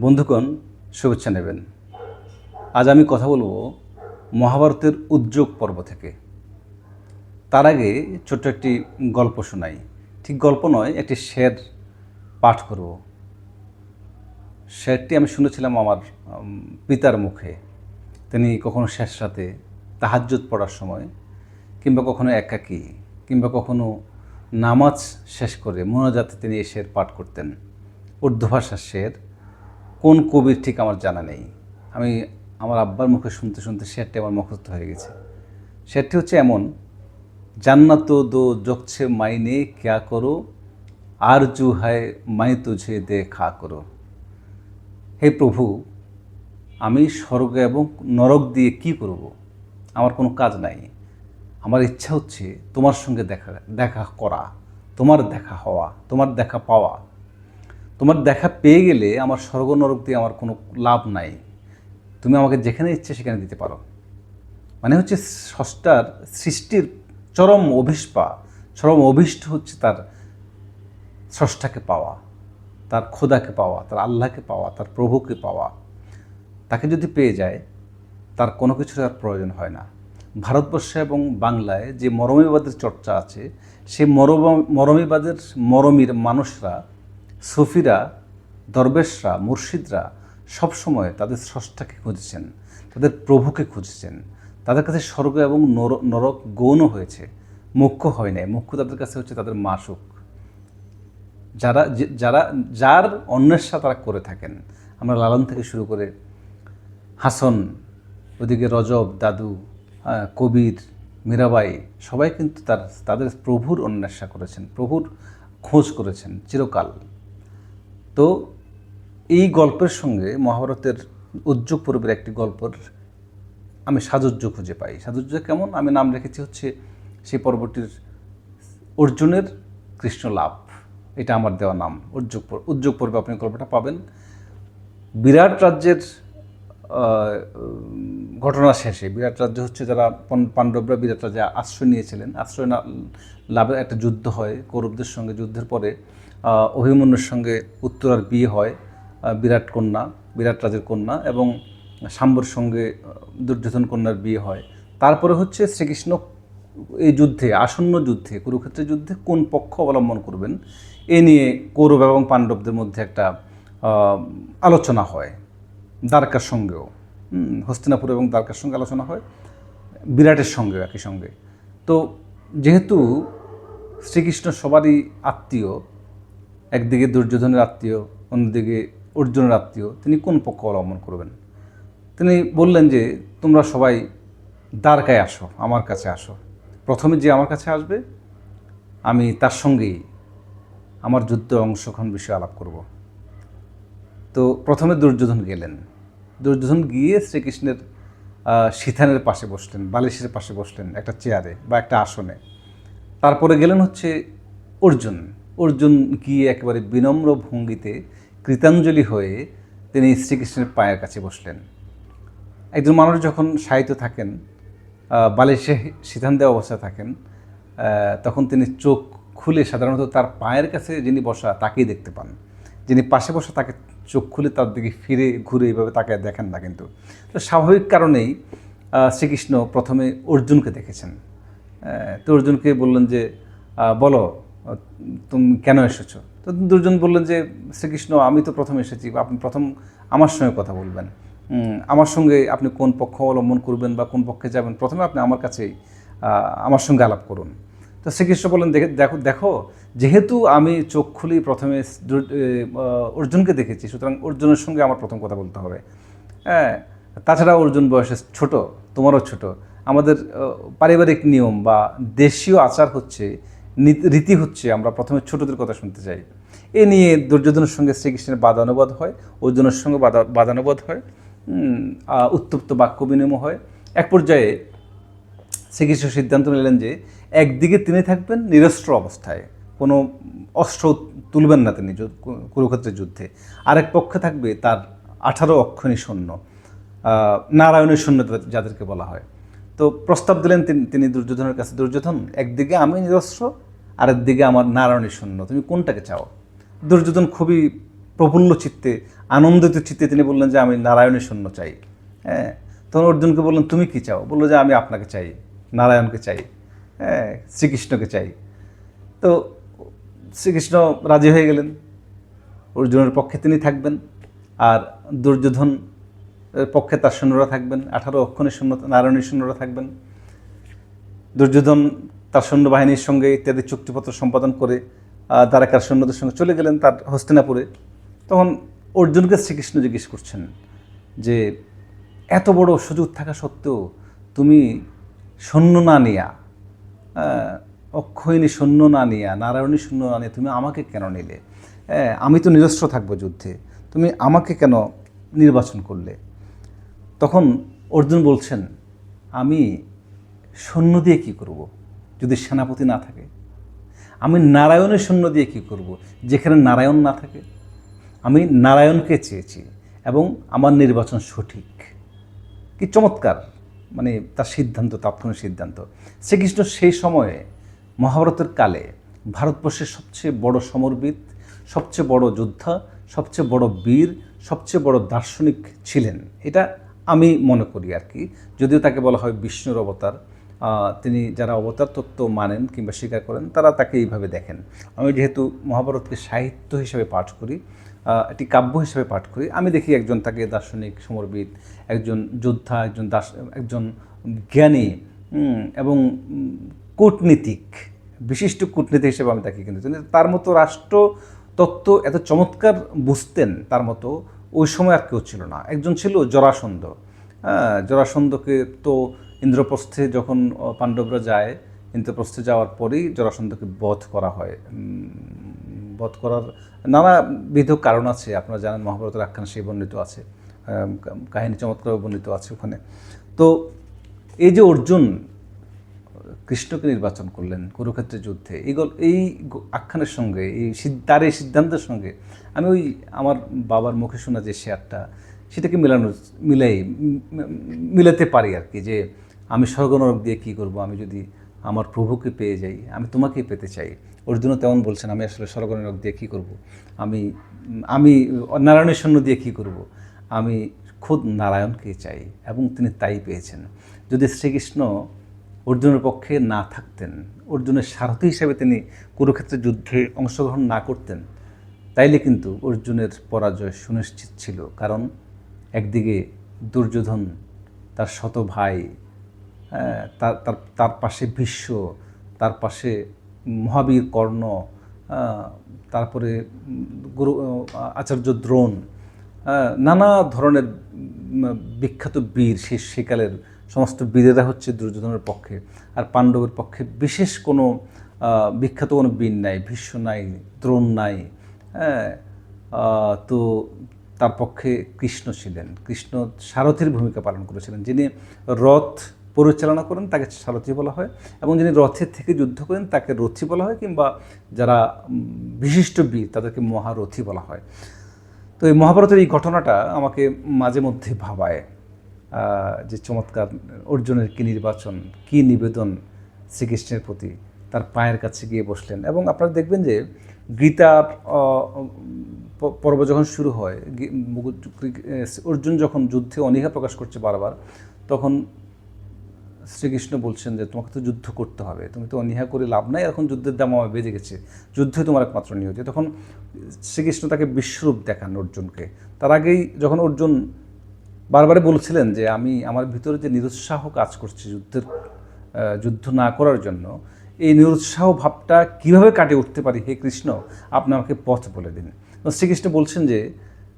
বন্ধুগণ, শুভেচ্ছা নেবেন। আজ আমি কথা বলব মহাভারতের উদ্যোগ পর্ব থেকে। তার আগে ছোট্ট একটি গল্প শোনাই। ঠিক গল্প নয়, একটি শের পাঠ করব। শেরটি আমি শুনেছিলাম আমার পিতার মুখে। তিনি কখনো শেষ সাথে তাহাজ্জুদ পড়ার সময়, কিংবা কখনো একাকী, কিংবা কখনো নামাজ শেষ করে মোনাজাতে তিনি এই শের পাঠ করতেন। উর্দু ভাষার শের কোন কবির ঠিক আমার জানা নেই। আমি আমার আব্বার মুখে শুনতে শুনতে শেরটি আমার মুখস্থ হয়ে গেছে। শেরটি হচ্ছে এমন, জান্নাত দো জকছে মাইনে ক্যা করো, আর জু হায় মাই তুঝে দে খা করো। হে প্রভু, আমি স্বর্গ এবং নরক দিয়ে কি করব? আমার কোনো কাজ নাই। আমার ইচ্ছা হচ্ছে তোমার সঙ্গে দেখা দেখা করা, তোমার দেখা হওয়া, তোমার দেখা পাওয়া। তোমার দেখা পেয়ে গেলে আমার স্বর্গ নরক দিয়ে আমার কোনো লাভ নাই। তুমি আমাকে যেখানে ইচ্ছে সেখানে দিতে পারো। মানে হচ্ছে ষষ্ঠার সৃষ্টির চরম অভিষ্পা, চরম অভিষ্ট হচ্ছে তার স্রষ্টাকে পাওয়া, তার খোদাকে পাওয়া, তার আল্লাহকে পাওয়া, তার প্রভুকে পাওয়া। তাকে যদি পেয়ে যায়, তার কোনো কিছুর আর প্রয়োজন হয় না। ভারতবর্ষে এবং বাংলায় যে মরমীবাদের চর্চা আছে, সেই মরম মরমীবাদের মরমীর মানুষরা সুফিরা, দরবেশরা, মুর্শিদরা সবসময় তাদের স্রষ্টাকে খুঁজেছেন, তাদের প্রভুকে খুঁজেছেন। তাদের কাছে স্বর্গ এবং নর- নরক গৌণ হয়েছে, মুখ্য হয় নাই। মুখ্য তাদের কাছে হচ্ছে তাদের মাসুক। যারা যারা, যার অন্বেষা তারা করে থাকেন। আমরা লালন থেকে শুরু করে হাসন, ওদিকে রজব, দাদু কবির, মীরাবাই, সবাই কিন্তু তার, তাদের প্রভুর অন্বেষা করেছেন, প্রভুর খোঁজ করেছেন চিরকাল। তো এই গল্পের সঙ্গে মহাভারতের উদ্যোগ পর্বের একটি গল্পের আমি সাজুজ্য খুঁজে পাই। সাজুজ্য কেমন? আমি নাম রেখেছি হচ্ছে সেই পর্বটির অর্জুনের কৃষ্ণ লাভ এটা আমার দেওয়া নাম। উদ্যোগ উদ্যোগ পর্বে আপনি গল্পটা পাবেন। বিরাট রাজ্যের ঘটনা শেষে বিরাট রাজ্য হচ্ছে যারা পাণ্ডবরা বিরাট রাজ্যে আশ্রয় নিয়েছিলেন। আশ্রয় লাভের একটা যুদ্ধ হয় কৌরবদের সঙ্গে যুদ্ধের পরে। অভিমন্যুর সঙ্গে উত্তরার বিয়ে হয় বিরাট কন্যা, বিরাট রাজের কন্যা এবং সাম্বর সঙ্গে দুর্যোধন কন্যার বিয়ে হয়। তারপরে হচ্ছে শ্রীকৃষ্ণ এই যুদ্ধে, আসন্ন যুদ্ধে, কুরুক্ষেত্রের যুদ্ধে কোন পক্ষ অবলম্বন করবেন, এ নিয়ে কৌরব এবং পাণ্ডবদের মধ্যে একটা আলোচনা হয়, দ্বারকার সঙ্গেও। হস্তিনাপুর এবং দ্বারকার সঙ্গে আলোচনা হয়, বিরাটের সঙ্গেও, একই সঙ্গে। তো যেহেতু শ্রীকৃষ্ণ সবারই আত্মীয় একদিকে দুর্যোধনের আত্মীয়, অন্যদিকে অর্জুনের আত্মীয়, তিনি কোন পক্ষ অবলম্বন করবেন? তিনি বললেন যে, তোমরা সবাই দ্বারকায় আসো, আমার কাছে আসো। প্রথমে যে আমার কাছে আসবে, আমি তার সঙ্গেই আমার যুদ্ধ অংশগ্রহণ বিষয়ে আলাপ করব। তো প্রথমে দুর্যোধন গেলেন। দুর্যোধন গিয়ে শ্রীকৃষ্ণের সিথানের পাশে বসলেন, বালিশের পাশে বসলেন একটা চেয়ারে বা একটা আসনে। তারপরে গেলেন হচ্ছে অর্জুন। অর্জুন গিয়ে একেবারে বিনম্র ভঙ্গিতে কৃতাঞ্জলি হয়ে তিনি শ্রীকৃষ্ণের পায়ের কাছে বসলেন। একজন মানুষ যখন সাহিত্য থাকেন বালিশে সিদ্ধান্ত দেওয়া অবস্থায় থাকেন তখন তিনি চোখ খুলে সাধারণত তার পায়ের কাছে যিনি বসা তাকেই দেখতে পান। যিনি পাশে বসা তাকে চোখ খুলে তার দিকে ফিরে ঘুরে এইভাবে তাকে দেখেন না কিন্তু। তো স্বাভাবিক কারণেই শ্রীকৃষ্ণ প্রথমে অর্জুনকে দেখেছেন। তো অর্জুনকে বললেন যে বলো তুমি কেন এসেছ? তো দুর্জন বললেন যে, শ্রীকৃষ্ণ, আমি তো প্রথম এসেছি আপনি প্রথম আমার সঙ্গে কথা বলবেন। আমার সঙ্গে আপনি কোন পক্ষ অবলম্বন করবেন বা কোন পক্ষে যাবেন, প্রথমে আপনি আমার কাছেই আমার সঙ্গে আলাপ করুন। তো শ্রীকৃষ্ণ বললেন, দেখে, দেখো দেখো, যেহেতু আমি চোখ খুলি প্রথমে অর্জুনকে দেখেছি, সুতরাং অর্জুনের সঙ্গে আমার প্রথম কথা বলতে হবে। হ্যাঁ তাছাড়া অর্জুন বয়সে ছোট, তোমারও ছোট। আমাদের পারিবারিক নিয়ম বা দেশীয় আচার হচ্ছে রীতি হচ্ছে, আমরা প্রথমে ছোটদের কথা শুনতে চাই। এ নিয়ে দুর্যোধনের সঙ্গে শ্রীকৃষ্ণের বাদানুবাদ হয়, অর্জুনের সঙ্গে বাদা বাদানুবাদ হয় উত্তপ্ত বাক্য বিনিময় হয়। এক পর্যায়ে শ্রীকৃষ্ণ সিদ্ধান্ত নিলেন যে, একদিকে তিনি থাকবেন নিরস্ত্র অবস্থায়, কোনো অস্ত্র তুলবেন না তিনি কুরুক্ষেত্রের যুদ্ধে। আরেক পক্ষে থাকবে তার আঠারো অক্ষণী সৈন্য নারায়ণের সৈন্য যাদেরকে বলা হয়। তো প্রস্তাব দিলেন তিনি দুর্যোধনের কাছে, দুর্যোধন, একদিকে আমি নিরস্ত্র আরেক দিকে আমার নারায়ণী শূন্য। তুমি কোনটাকে চাও? দুর্যোধন খুবই প্রফুল্ল চিত্তে, আনন্দিত চিত্তে তিনি বললেন যে, আমি নারায়ণের শূন্য চাই। হ্যাঁ তখন অর্জুনকে বললেন, তুমি কি চাও? বলল যে, আমি আপনাকে চাই, নারায়ণকে চাই হ্যাঁ শ্রীকৃষ্ণকে চাই। তো শ্রীকৃষ্ণ রাজি হয়ে গেলেন। অর্জুনের পক্ষে তিনি থাকবেন আর দুর্যোধন পক্ষে তার সৈন্যরা থাকবেন। আঠারো অক্ষণের সৈন্য নারায়ণের সৈন্যরা থাকবেন। দুর্যোধন তার সৈন্যবাহিনীর সঙ্গে ইত্যাদি চুক্তিপত্র সম্পাদন করে দ্বারকার সৈন্যদের সঙ্গে চলে গেলেন তার হস্তিনাপুরে। তখন অর্জুনকে শ্রীকৃষ্ণ জিজ্ঞেস করছেন যে এত বড় সুযোগ থাকা সত্ত্বেও তুমি সৈন্য না নিয়া আহ, অক্ষয়িনী সৈন্য না নিয়া নারায়ণী সৈন্য না নিয়ে তুমি আমাকে কেন নিলে? আমি তো নিরস্ত্র থাকব যুদ্ধে তুমি আমাকে কেন নির্বাচন করলে? তখন অর্জুন বলছেন আমি সৈন্য দিয়ে কি করব? যদি সেনাপতি না থাকে? আমি নারায়ণের সৈন্য দিয়ে কি করব? যেখানে নারায়ণ না থাকে, আমি নারায়ণকে চেয়েছি এবং আমার নির্বাচন সঠিক। কি চমৎকার! মানে তার সিদ্ধান্ত, তাৎক্ষণিক সিদ্ধান্ত। শ্রীকৃষ্ণ সেই সময়ে মহাভারতের কালে ভারতবর্ষের সবচেয়ে বড় সমরবিদ সবচেয়ে বড় যোদ্ধা, সবচেয়ে বড় বীর, সবচেয়ে বড় দার্শনিক ছিলেন। এটা আমি মনে করি আর কি। যদিও তাকে বলা হয় বিষ্ণুর অবতার তিনি যারা অবতার তত্ত্ব মানেন কিংবা স্বীকার করেন, তারা তাকে এইভাবে দেখেন। আমি যেহেতু মহাভারতকে সাহিত্য হিসেবে পাঠ করি একটি কাব্য হিসেবে পাঠ করি, আমি দেখি একজন তাকে দার্শনিক, সমরবিদ, একজন যোদ্ধা, একজন দাস একজন জ্ঞানী এবং কূটনীতিক, বিশিষ্ট কূটনীতি হিসেবে আমি তাকে কিন্তু তার মতো রাষ্ট্র তত্ত্ব এত চমৎকার বুঝতেন তার মতো ওই সময় আর কেউ ছিল না। একজন ছিল জরাসন্ধ। হ্যাঁ জরাসন্ধকে তো ইন্দ্রপ্রস্থে যখন পাণ্ডবরা যায়, ইন্দ্রপ্রস্থে যাওয়ার পরেই জরাসন্ধকে বধ করা হয়। বধ করার নানাবিধ কারণ আছে, আপনারা জানেন মহাভারতের আখ্যান সেই বর্ণিত আছে কাহিনী চমৎকার বর্ণিত আছে ওখানে। তো এই যে অর্জুন কৃষ্ণকে নির্বাচন করলেন কুরুক্ষেত্রের যুদ্ধে, এই গল, এই আখ্যানের সঙ্গে, এই তার এই সিদ্ধান্তের সঙ্গে, আমি ওই আমার বাবার মুখে শোনা যে শেয়ারটা, সেটাকে মেলানো মিলাই মিলাতে পারি আর কি, যে আমি স্বর্গনরক দিয়ে কী করব? আমি যদি আমার প্রভুকে পেয়ে যাই, আমি তোমাকেই পেতে চাই। অর্জুনও তেমন বলছেন, আমি আসলে স্বর্গনরক দিয়ে কী করব? আমি আমি নারায়ণের সৈন্য দিয়ে কী করব? আমি খুদ নারায়ণকে চাই এবং তিনি তাই পেয়েছেন। যদি শ্রীকৃষ্ণ অর্জুনের পক্ষে না থাকতেন, অর্জুনের সারথি হিসেবে তিনি কুরুক্ষেত্রের যুদ্ধে অংশগ্রহণ না করতেন, তাইলে কিন্তু অর্জুনের পরাজয় সুনিশ্চিত ছিল। কারণ একদিকে দুর্যোধন, তার শত ভাই তার তার তার পাশে ভীষ্ম তার পাশে মহাবীর কর্ণ তারপরে গুরু আচার্য দ্রোণ আহ, নানা ধরনের বিখ্যাত বীর সেই সেকালের সমস্ত বীরেরা হচ্ছে দুর্যোধনের পক্ষে। আর পাণ্ডবের পক্ষে বিশেষ কোনো বিখ্যাত কোনো বীর নাই ভীষ্ম নাই দ্রোণ নাই হ্যাঁ তো তার পক্ষে কৃষ্ণ ছিলেন। কৃষ্ণ সারথীর ভূমিকা পালন করেছিলেন যিনি রথ পরিচালনা করেন, তাকে সারথী বলা হয়। এবং যিনি রথের থেকে যুদ্ধ করেন, তাকে রথি বলা হয় কিংবা যারা বিশিষ্ট বীর, তাদেরকে মহারথী বলা হয়। তো এই মহাভারতের এই ঘটনাটা আমাকে মাঝে মধ্যে ভাবায় যে চমৎকার অর্জুনের কী নির্বাচন, কী নিবেদন শ্রীকৃষ্ণের প্রতি, তার পায়ের কাছে গিয়ে বসলেন। এবং আপনারা দেখবেন যে গীতার পর্ব যখন শুরু হয় অর্জুন যখন যুদ্ধে অনীহা প্রকাশ করছে বারবার, তখন শ্রীকৃষ্ণ বলছেন যে তোমাকে তো যুদ্ধ করতে হবে, তুমি তো অনীহা করে লাভ নাই এখন যুদ্ধের দাম আমার বেজে গেছে যুদ্ধে তোমার একমাত্র নিয়োজিত তখন শ্রীকৃষ্ণ তাকে বিশ্বরূপ দেখান অর্জুনকে। তার আগেই যখন অর্জুন বারবারই বলছিলেন যে আমি আমার ভিতরে যে নিরুৎসাহ কাজ করছে যুদ্ধের যুদ্ধ না করার জন্য, এই নিরুৎসাহ ভাবটা কীভাবে কাটিয়ে উঠতে পারি? হে কৃষ্ণ, আপনি আমাকে পথ বলে দিন। শ্রীকৃষ্ণ বলছেন যে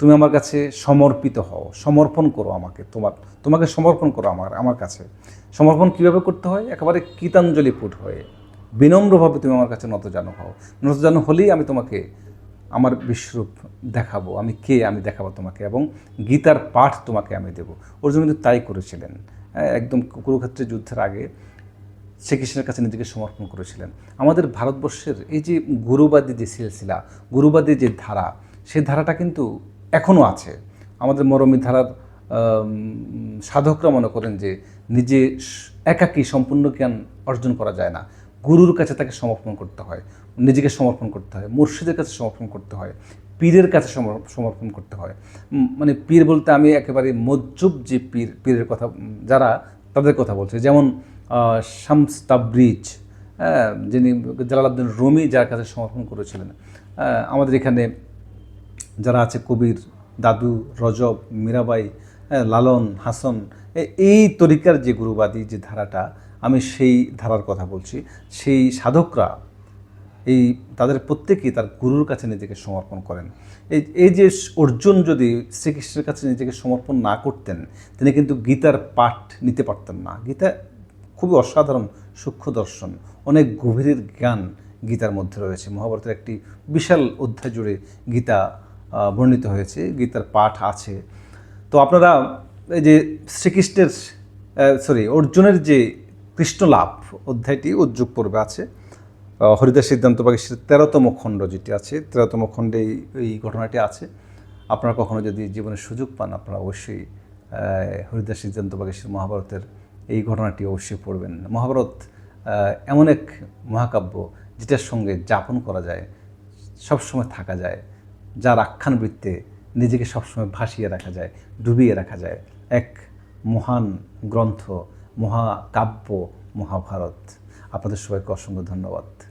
তুমি আমার কাছে সমর্পিত হও সমর্পণ করো আমাকে তোমার তোমাকে সমর্পণ করো আমার আমার কাছে। সমর্পণ কীভাবে করতে হয়? একেবারে কীতাঞ্জলি পুট হয়ে বিনম্রভাবে তুমি আমার কাছে নতজানু হও। নতজানু হলেই আমি তোমাকে আমার বিশ্বরূপ দেখাবো আমি কে আমি দেখাবো তোমাকে এবং গীতার পাঠ তোমাকে আমি দেব। অর্জুন কিন্তু তাই করেছিলেন। হ্যাঁ, একদম কুরুক্ষেত্রের যুদ্ধের আগে শ্রীকৃষ্ণের কাছে নিজেকে সমর্পণ করেছিলেন। আমাদের ভারতবর্ষের এই যে গুরুবাদী যে সিলসিলা গুরুবাদী যে ধারা সেই ধারাটা কিন্তু এখনও আছে। আমাদের মরমী ধারার সাধকরা মনে করেন যে নিজে একাকী সম্পূর্ণ জ্ঞান অর্জন করা যায় না। গুরুর কাছে তাকে সমর্পণ করতে হয় নিজেকে সমর্পণ করতে হয় মুর্শিদের কাছে সমর্পণ করতে হয় পীরের কাছে সমর্পণ করতে হয়। মানে পীর বলতে আমি একেবারে মজ্জুব যে পীর পীরের কথা যারা তাদের কথা বলছে। যেমন শামস তাবরিজ হ্যাঁ, যিনি জালালউদ্দিন রুমি যার কাছে সমর্পণ করেছিলেন। আমাদের এখানে যারা আছে কবির, দাদু, রজব, মীরাবাই লালন, হাসন এই তরিকার যে গুরুবাদী যে ধারাটা, আমি সেই ধারার কথা বলছি। সেই সাধকরা এই তাদের প্রত্যেকেই তার গুরুর কাছে নিজেকে সমর্পণ করেন। এই এই যে অর্জুন যদি শ্রীকৃষ্ণের কাছে নিজেকে সমর্পণ না করতেন, তিনি কিন্তু গীতার পাঠ নিতে পারতেন না। গীতা খুবই অসাধারণ, সূক্ষ্ম দর্শন, অনেক গভীরের জ্ঞান গীতার মধ্যে রয়েছে। মহাভারতের একটি বিশাল অধ্যায় জুড়ে গীতা বর্ণিত হয়েছে, গীতার পাঠ আছে। তো আপনারা এই যে শ্রীকৃষ্ণের সরি অর্জুনের যে কৃষ্ণ লাভ অধ্যায়টি উদ্যোগ পর্বে আছে হরিদাস সিদ্ধান্ত বাগেশের তেরোতম খণ্ড যেটি আছে, তেরোতম খণ্ডে এই- ঘটনাটি আছে। আপনারা কখনো যদি জীবনে সুযোগ পান, আপনারা অবশ্যই হরিদাস সিদ্ধান্ত বাগেশের মহাভারতের এই ঘটনাটি অবশ্যই পড়বেন। মহাভারত এমন এক মহাকাব্য যেটার সঙ্গে যাপন করা যায়, সবসময় থাকা যায়। যার আখ্যান বৃত্তে নিজেকে সবসময় ভাসিয়ে রাখা যায়, ডুবিয়ে রাখা যায়। এক মহান গ্রন্থ, মহাকাব্য, মহাভারত। আপনাদের সবাইকে অসংখ্য ধন্যবাদ।